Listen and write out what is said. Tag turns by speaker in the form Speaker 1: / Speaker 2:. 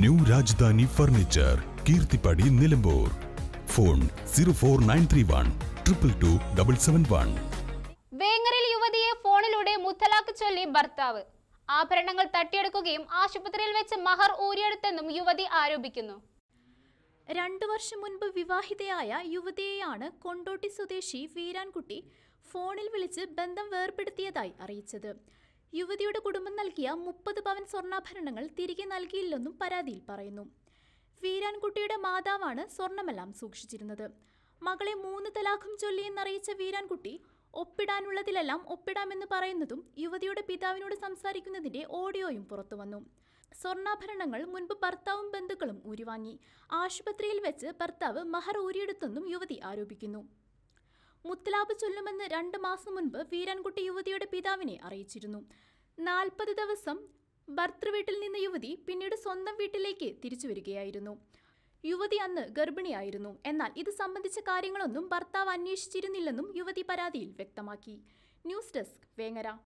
Speaker 1: New Rajadhani furniture Keerthippadi Nilambur. Phone zero four nine three one triple two double seven one.
Speaker 2: വേങ്ങരയിൽ യുവതിയെ ഫോണിലൂടെ മുത്തലാഖ് ചൊല്ലി ഭർത്താവ്. ആഭരണങ്ങൾ തട്ടിയെടുക്കുകയും ആശുപത്രിയിൽ വെച്ച് മഹർ ഊരിയെടുത്തെന്നും യുവതി ആരോപിക്കുന്നു.
Speaker 3: രണ്ടു വർഷം മുൻപ് വിവാഹിതയായ യുവതിയെയാണ് കൊണ്ടോട്ടി സ്വദേശി വീരാൻകുട്ടി ഫോണിൽ വിളിച്ച് ബന്ധം വേർപെടുത്തിയതായി അറിയിച്ചത്. യുവതിയുടെ കുടുംബം നൽകിയ മുപ്പത് പവൻ സ്വർണാഭരണങ്ങൾ തിരികെ നൽകിയില്ലെന്നും പരാതിയിൽ പറയുന്നു. വീരാൻകുട്ടിയുടെ മാതാവാണ് സ്വർണമെല്ലാം സൂക്ഷിച്ചിരുന്നത്. മകളെ മൂന്ന് തലാഖും ചൊല്ലിയെന്നറിയിച്ച വീരാൻകുട്ടി ഒപ്പിടാനുള്ളതിലെല്ലാം ഒപ്പിടാമെന്ന് പറയുന്നതും യുവതിയുടെ പിതാവിനോട് സംസാരിക്കുന്നതിന്റെ ഓഡിയോയും പുറത്തുവന്നു സ്വർണാഭരണങ്ങൾ മുൻപ് ഭർത്താവും ബന്ധുക്കളും ഊരിവാങ്ങി ആശുപത്രിയിൽ വെച്ച് ഭർത്താവ് മഹർ ഊരിയെടുത്തെന്നും യുവതി ആരോപിക്കുന്നു. മുത്തലാഖ് ചൊല്ലുമെന്ന് രണ്ട് മാസം മുൻപ് വീരാൻകുട്ടി യുവതിയുടെ പിതാവിനെ അറിയിച്ചിരുന്നു. നാൽപ്പത് ദിവസം ഭർത്തൃവീട്ടിൽ നിന്ന് യുവതി പിന്നീട് സ്വന്തം വീട്ടിലേക്ക് തിരിച്ചു വരികയായിരുന്നു. യുവതി അന്ന് ഗർഭിണിയായിരുന്നു. എന്നാൽ ഇത് സംബന്ധിച്ച കാര്യങ്ങളൊന്നും ഭർത്താവ് അന്വേഷിച്ചിരുന്നില്ലെന്നും യുവതി പരാതിയിൽ വ്യക്തമാക്കി. News desk Vengara.